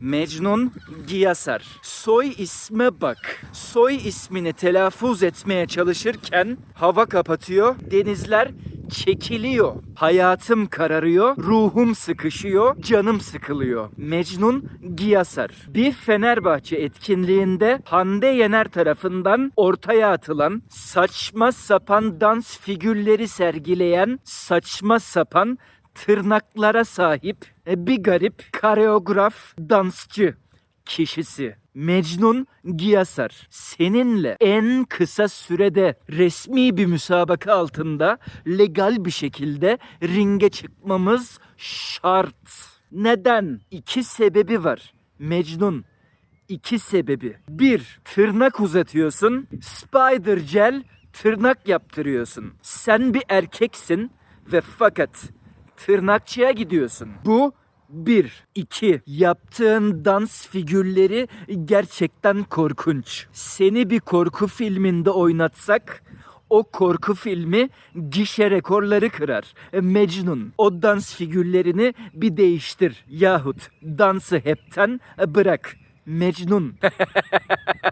Mecnun Giyasar. Soy isme bak. Soy ismini telaffuz etmeye çalışırken hava kapatıyor, denizler çekiliyor. Hayatım kararıyor, ruhum sıkışıyor, canım sıkılıyor. Mecnun Giyasar. Bir Fenerbahçe etkinliğinde Hande Yener tarafından ortaya atılan saçma sapan dans figürleri sergileyen saçma sapan tırnaklara sahip e, bir garip koreograf dansçı kişisi. Mecnun Giyasar seninle en kısa sürede resmi bir müsabaka altında legal bir şekilde ringe çıkmamız şart. Neden? İki sebebi var. Mecnun iki sebebi. Bir, tırnak uzatıyorsun. Spider gel tırnak yaptırıyorsun. Sen bir erkeksin ve fakat tırnakçıya gidiyorsun. Bu bir. iki. Yaptığın dans figürleri gerçekten korkunç. Seni bir korku filminde oynatsak o korku filmi gişe rekorları kırar. Mecnun o dans figürlerini bir değiştir. Yahut dansı hepten bırak. Mecnun.